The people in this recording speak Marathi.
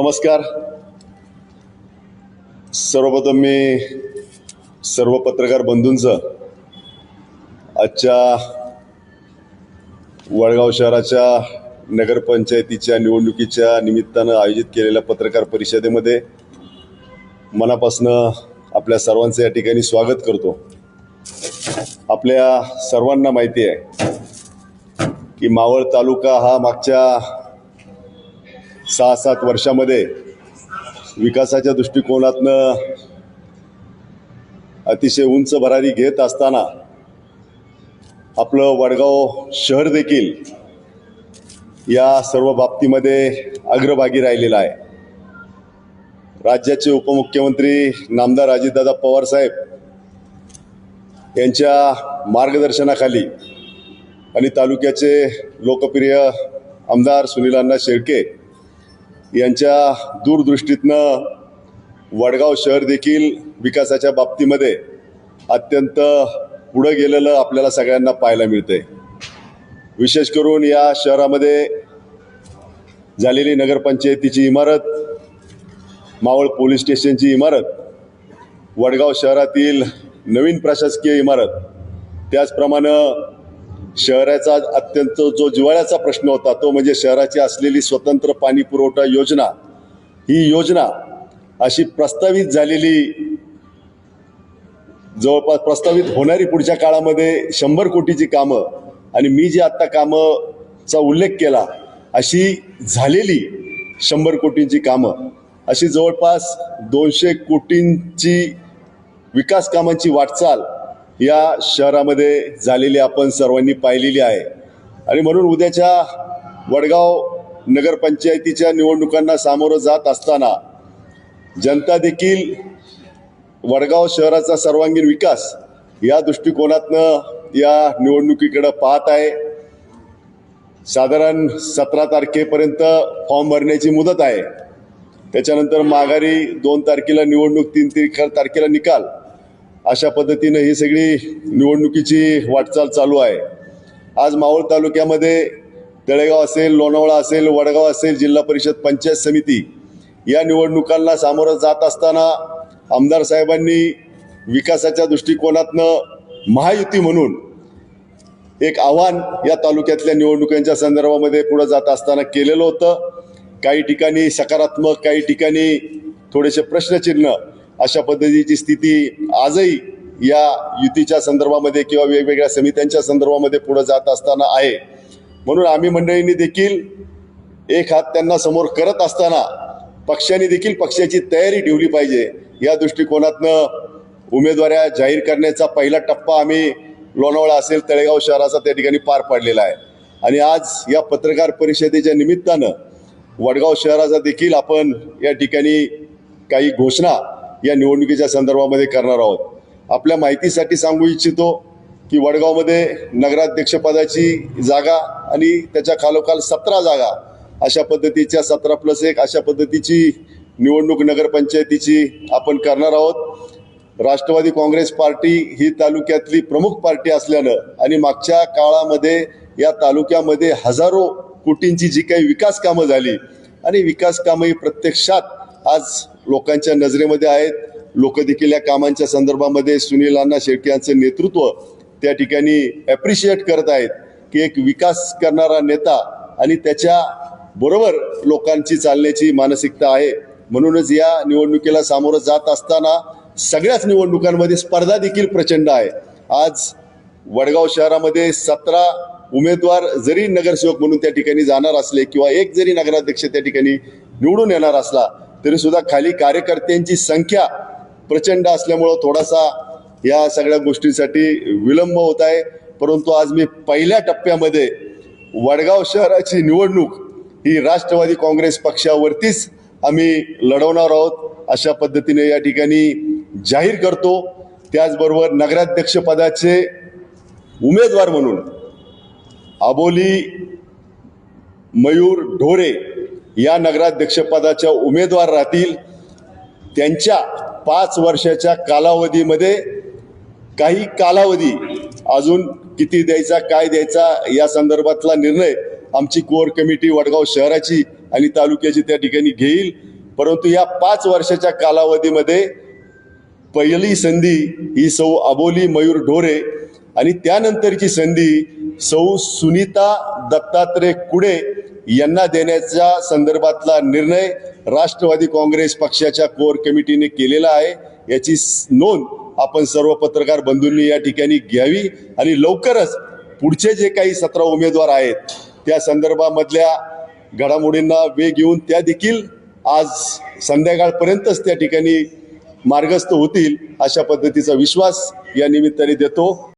नमस्कार. सर्वप्रथम मी सर्व पत्रकार बंधूंचं आजच्या वडगाव शहराच्या नगरपंचायतीच्या निवडणुकीच्या निमित्तानं आयोजित केलेल्या पत्रकार परिषदेमध्ये मनापासनं आपल्या सर्वांचं या ठिकाणी स्वागत करतो. आपल्या सर्वांना माहिती आहे की मावळ तालुका हा मागच्या सहा सात वर्षामध्ये विकासाच्या दृष्टिकोनातनं अतिशय उंच भरारी घेत असताना आपलं वडगाव शहर देखील या सर्व बाबतीमध्ये अग्रभागी राहिलेलं आहे. राज्याचे उपमुख्यमंत्री नामदार अजितदादा पवार साहेब यांच्या मार्गदर्शनाखाली आणि तालुक्याचे लोकप्रिय आमदार सुनीलांना शेळके यांच्या दूरदृष्टीतनं वडगाव शहर देखील विकासाच्या बाबतीमध्ये अत्यंत पुढं गेलेलं आपल्याला सगळ्यांना पाहायला मिळतंय. विशेष करून या शहरामध्ये झालेली नगरपंचायतीची इमारत मावळ पोलीस स्टेशनची इमारत वडगाव शहरातील नवीन प्रशासकीय इमारत त्याचप्रमाणे शहराचा अत्यंत जो जिव्हाळ्याचा प्रश्न होता तो म्हणजे शहराची असलेली स्वतंत्र पाणी पुरवठा योजना. ही योजना अशी प्रस्तावित झालेली जवळपास प्रस्तावित होणारी पुढच्या काळामध्ये शंभर कोटीची कामं आणि मी जी आत्ता कामंचा उल्लेख केला अशी झालेली शंभर कोटींची कामं अशी जवळपास दोनशे कोटींची विकास कामांची वाटचाल या शहरामध्ये झालेली आपण सर्वांनी पाहिलेली आहे. आणि म्हणून उद्याच्या वडगाव नगरपंचायतीच्या निवडणुकांना सामोरं जात असताना जनता देखील वडगाव शहराचा सर्वांगीण विकास या दृष्टिकोनातनं या निवडणुकीकडं पाहत आहे. साधारण सतरा तारखेपर्यंत फॉर्म भरण्याची मुदत आहे. त्याच्यानंतर माघारी दोन तारखेला निवडणूक तीन तीन तारखेला निकाल. अशा पद्धतीनं ही सगळी निवडणुकीची वाटचाल चालू आहे. आज मावळ तालुक्यामध्ये तळेगाव असेल लोणावळा असेल वडगाव असेल जिल्हा परिषद पंचायत समिती या निवडणुकांना सामोरं जात असताना आमदार साहेबांनी विकासाच्या दृष्टिकोनातनं महायुती म्हणून एक आव्हान या तालुक्यातल्या निवडणुकांच्या संदर्भामध्ये पुढं जात असताना केलेलं होतं. काही ठिकाणी सकारात्मक काही ठिकाणी थोडेसे प्रश्नचिन्ह अशा पद्धतीची स्थिती आजही या युतीच्या संदर्भामध्ये किंवा वेगवेगळ्या समित्यांच्या संदर्भामध्ये पुढे जात असताना आहे. म्हणून आम्ही मंडळींनी देखील एक हात त्यांना समोर करत असताना पक्षाने देखील पक्षाची तयारी ठेवली पाहिजे. या दृष्टिकोनातनं उमेदवाऱ्या जाहीर करण्याचा पहिला टप्पा आम्ही लोणावळा असेल तळेगाव शहराचा त्या ठिकाणी पार पाडलेला आहे. आणि आज या पत्रकार परिषदेच्या निमित्तानं वडगाव शहराचा देखील आपण या ठिकाणी काही घोषणा या निवडणुकीच्या संदर्भामध्ये करणार आहोत. आपल्या माहितीसाठी सांगू इच्छितो की वडगावमध्ये नगराध्यक्षपदाची जागा आणि त्याच्या खालोखाल सतरा जागा अशा पद्धतीच्या सतरा प्लस एक अशा पद्धतीची निवडणूक नगरपंचायतीची आपण करणार आहोत. राष्ट्रवादी काँग्रेस पार्टी ही तालुक्यातली प्रमुख पार्टी असल्यानं आणि मागच्या काळामध्ये या तालुक्यामध्ये हजारो कोटींची जी काही विकास कामं झाली आणि विकास कामं ही प्रत्यक्षात आज लोकांच्या नजरेमध्ये आहेत. लोक देखील या कामांच्या संदर्भामध्ये सुनील अण्णा शेळके यांचं नेतृत्व त्या ठिकाणी ॲप्रिशिएट करत आहेत की एक विकास करणारा नेता आणि त्याच्या बरोबर लोकांची चालण्याची मानसिकता आहे. म्हणूनच या निवडणुकीला सामोरं जात असताना सगळ्याच निवडणुकांमध्ये स्पर्धा देखील प्रचंड आहे. आज वडगाव शहरामध्ये सतरा उमेदवार जरी नगरसेवक म्हणून त्या ठिकाणी जाणार असले किंवा एक जरी नगराध्यक्ष त्या ठिकाणी निवडून येणार असला तरी सुद्धा खाली कार्यकर्त्यांची संख्या प्रचंड असल्यामुळं थोडासा या सगळ्या गोष्टींसाठी विलंब होत आहे. परंतु आज मी पहिल्या टप्प्यामध्ये वडगाव शहराची निवडणूक ही राष्ट्रवादी काँग्रेस पक्षावरतीच आम्ही लढवणार आहोत. अशा पद्धतीने या ठिकाणी जाहीर करतो. त्याचबरोबर नगराध्यक्षपदाचे उमेदवार म्हणून आबोली मयूर ढोरे या नगराध्यक्षपदाच्या उमेदवार राहतील. त्यांच्या पाच वर्षाच्या कालावधीमध्ये काही कालावधी अजून किती द्यायचा काय द्यायचा या संदर्भातला निर्णय आमची कोर कमिटी वडगाव शहराची आणि तालुक्याची त्या ठिकाणी घेईल. परंतु या पाच वर्षाच्या कालावधीमध्ये पहिली संधी ही सौ अबोली मयूर ढोरे आणि त्यानंतरची संधी सौ सुनीता दत्तात्रय कुडे यांना देण्याच्या संदर्भातला निर्णय राष्ट्रवादी काँग्रेस पक्षाच्या कोर कमिटीने केलेला आहे. याची नोंद आपण सर्व पत्रकार बंधूंनी या ठिकाणी घ्यावी आणि लवकरच पुढचे जे काही सतरा उमेदवार आहेत त्या संदर्भामधल्या घडामोडींना वेग येऊन त्या देखील आज संध्याकाळपर्यंतच त्या ठिकाणी मार्गस्थ होतील अशा पद्धतीचा विश्वास या निमित्ताने देतो.